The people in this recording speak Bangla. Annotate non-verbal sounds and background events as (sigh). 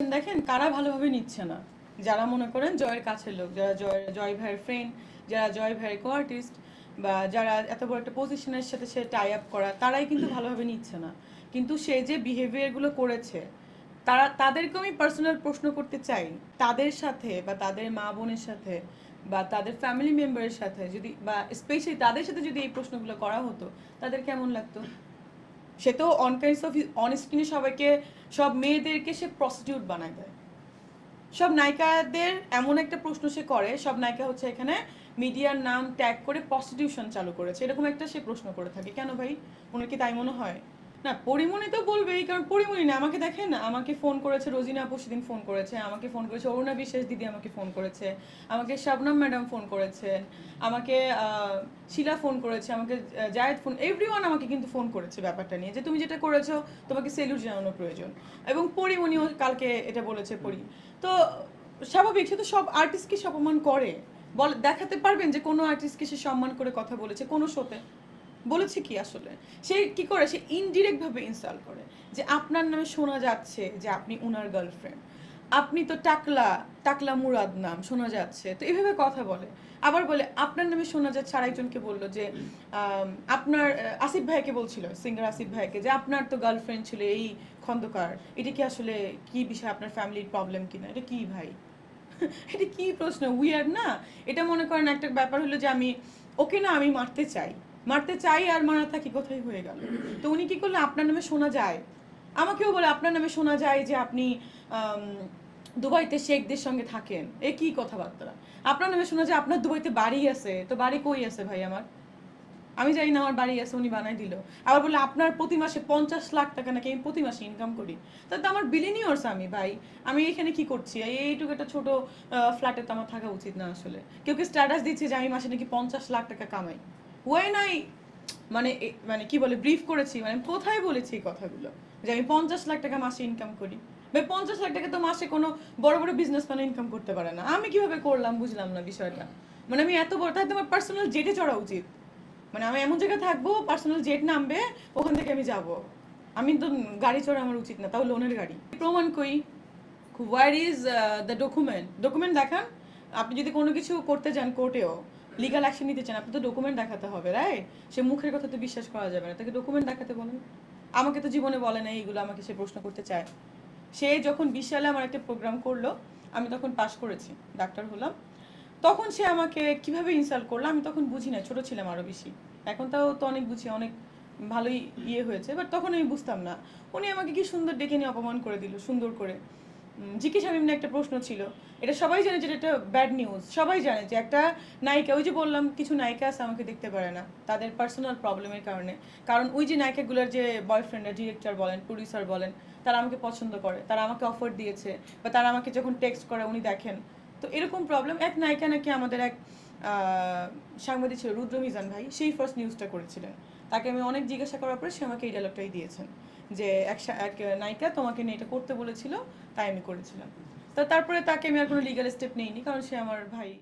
দেখেন কারা ভালোভাবে নিচ্ছে না? যারা মনে করেন জয়ের কাছের লোক যারা জয় জয় ভাইয়ের ফ্রেন্ড যারা জয় ভাইয়ের কো আর্টিস্ট বা যারা এত বড় একটা পজিশনের সাথে সে টাই আপ করা তারাই কিন্তু ভালোভাবে নিচ্ছে না। কিন্তু সে যে বিহেভিয়ারগুলো করেছে তারা তাদেরকে আমি পার্সোনাল প্রশ্ন করতে চাই। তাদের সাথে বা তাদের মা বোনের সাথে বা তাদের ফ্যামিলি মেম্বারের সাথে যদি বা স্পেশালি তাদের সাথে যদি এই প্রশ্নগুলো করা হতো তাদের কেমন লাগতো? সে তো অন কাইন্ডস অফ অন স্ক্রিনে সবাইকে, সব মেয়েদেরকে সে প্রস্টিটিউট বানায় দেয়। সব নায়িকাদের এমন একটা প্রশ্ন সে করে, সব নায়িকা হচ্ছে এখানে মিডিয়ার নাম ট্যাগ করে প্রস্টিটিউশন চালু করেছে। এরকম একটা সে প্রশ্ন করে থাকে। কেন ভাই? ওনার কি তাই মনে হয়? না, পরিমণি তো বলবেই, কারণ পরিমণি না, আমাকে দেখেন আমাকে ফোন করেছে, রোজিনা আপু সেদিন ফোন করেছে, আমাকে ফোন করেছে, অরুণা বিশ্বাস দিদি আমাকে ফোন করেছে, আমাকে শাবনাম ম্যাডাম ফোন করেছেন আমাকে শিলা ফোন করেছে, আমাকে জায়েদ ফোন এভরিওয়ান আমাকে কিন্তু ফোন করেছে ব্যাপারটা নিয়ে, যে তুমি যেটা করেছ, তোমাকে সেলুট জানানো প্রয়োজন। এবং পরিমণিও কালকে এটা বলেছে, পরি তো স্বাভাবিক, সে তো সব আর্টিস্টকে সম্মান করে। বল দেখাতে পারবেন যে কোনো আর্টিস্টকে সে সম্মান করে কথা বলেছে, কোনো শোতে। বলেছে কি আসলে? সে কি করে? সে ইনডিরেক্ট ভাবে ইনস্টল করে যে আপনার নামে শোনা যাচ্ছে যে আপনি উনার গার্লফ্রেন্ড আপনি তো টাকলা টাকলা মুরাদ নাম শোনা যাচ্ছে। তো এভাবে কথা বলে। আবার বলে, আপনার নামে শোনা যাচ্ছে আর একজনকে বলল যে আপনার আসিফ ভাইকে বলছিল সিঙ্গার আসিফ ভাইকে যে আপনার তো গার্লফ্রেন্ড ছিল এই খন্দকার। এটা কি আসলে কি বিষয়? আপনার ফ্যামিলির প্রবলেম কিনা? এটা কি ভাই? (laughs) এটা কি প্রশ্ন? উইয়ার না? এটা মনে করেন একটা ব্যাপার হলো যে আমি, ওকে না আমি মারতে চাই। মারতে চাই আর মারা থাকি কোথায় হয়ে গেল? তো উনি কি করলে আপনার নামে শোনা যায়। আমাকেও বলে, আপনার নামে শোনা যায় যে আপনি দুবাইতে শেখদের সঙ্গে থাকেন। এ কি কথাবার্তা? আপনার নামে শোনা যায়, আপনার দুবাইতে বাড়ি আছে। তো বাড়ি কই আছে ভাই আমার? আমি জানি না, আমার বাড়ি আছে, উনি বানাই দিল। আবার বলে আপনার প্রতি মাসে পঞ্চাশ লাখ টাকা নাকি আমি প্রতি মাসে ইনকাম করি? তাতে আমার বিলিনিয়র্স আমি ভাই। আমি এখানে কি করছি? এই এইটুকু একটা ছোট ফ্ল্যাটে তো আমার থাকা উচিত না আসলে। কেউ কি স্ট্যাটাস দিচ্ছে যে আমি মাসে নাকি পঞ্চাশ লাখ টাকা কামাই? ওয়ে নাই মানে মানে কি বলে ব্রিফ করেছি মানে কোথায় বলেছি এই কথাগুলো? যে আমি পঞ্চাশ লাখ টাকা মাসে ইনকাম করি। ভাই, পঞ্চাশ লাখ টাকা তো মাসে কোনো বড় বড় বিজনেস ম্যান ইনকাম করতে পারে না। আমি কীভাবে করলাম বুঝলাম না বিষয়টা। মানে আমি এত বড়, তাই তোমার পার্সোনাল জেটে চড়া উচিত। মানে আমি এমন জায়গায় থাকব পার্সোনাল জেট নামবে, ওখান থেকে আমি যাব। আমি তো গাড়ি চড়া আমার উচিত না, তাও লোনের গাড়ি। প্রমাণ কই? Where is the document document দেখান। আপনি যদি কোনো কিছু করতে যান কোর্টেও লিগাল অ্যাকশন নিতে চান আপনি তো ডকুমেন্ট দেখাতে হবে রাইট সে মুখের কথা তো বিশ্বাস করা যাবে না, তাকে ডকুমেন্ট দেখাতে বলেন। আমাকে তো জীবনে বলে না এইগুলো আমাকে সে প্রশ্ন করতে চায়। সে যখন বিশ আমার একটা প্রোগ্রাম করল, আমি তখন পাশ করেছি, ডাক্তার হলাম। তখন সে আমাকে কীভাবে ইনসাল্ট করল, আমি তখন বুঝি না, ছোট ছিলাম আরও বেশি। এখন তাও তো অনেক বুঝি, অনেক ভালোই ইয়ে হয়েছে বাট তখন আমি বুঝতাম না। উনি আমাকে কি সুন্দর ডেকে নিয়ে অপমান করে দিল, সুন্দর করে। উম, জিজ্ঞেস একটা প্রশ্ন ছিল। এটা সবাই জানে যেটা একটা ব্যাড নিউজ সবাই জানে যে একটা নায়িকা ওই যে বললাম কিছু নায়িকা আছে আমাকে দেখতে পারে না। তাদের পার্সোনাল প্রবলেমের কারণে। কারণ ওই যে নায়িকাগুলোর যে বয়ফ্রেন্ড ডিরেক্টর বলেন প্রডিউসার বলেন তারা আমাকে পছন্দ করে। তারা আমাকে অফার দিয়েছে বা তারা আমাকে যখন টেক্সট করে উনি দেখেন। তো এরকম প্রবলেম এক নায়িকা নাকি আমাদের এক সাংবাদিক ছিল রুদ্র মিজান ভাই সেই ফার্স্ট নিউজটা করেছিলেন। তাকে আমি অনেক জিজ্ঞাসা করার পরে সে আমাকে এই ডায়লগটাই দিয়েছেন। যে এক নায়িকা তোমাকে নিয়ে এটা করতে বলেছিল, তাই আমি করেছিলাম। তো তারপরে তাকে আমি আর কোনো লিগাল স্টেপ নিইনি, কারণ সে আমার ভাই।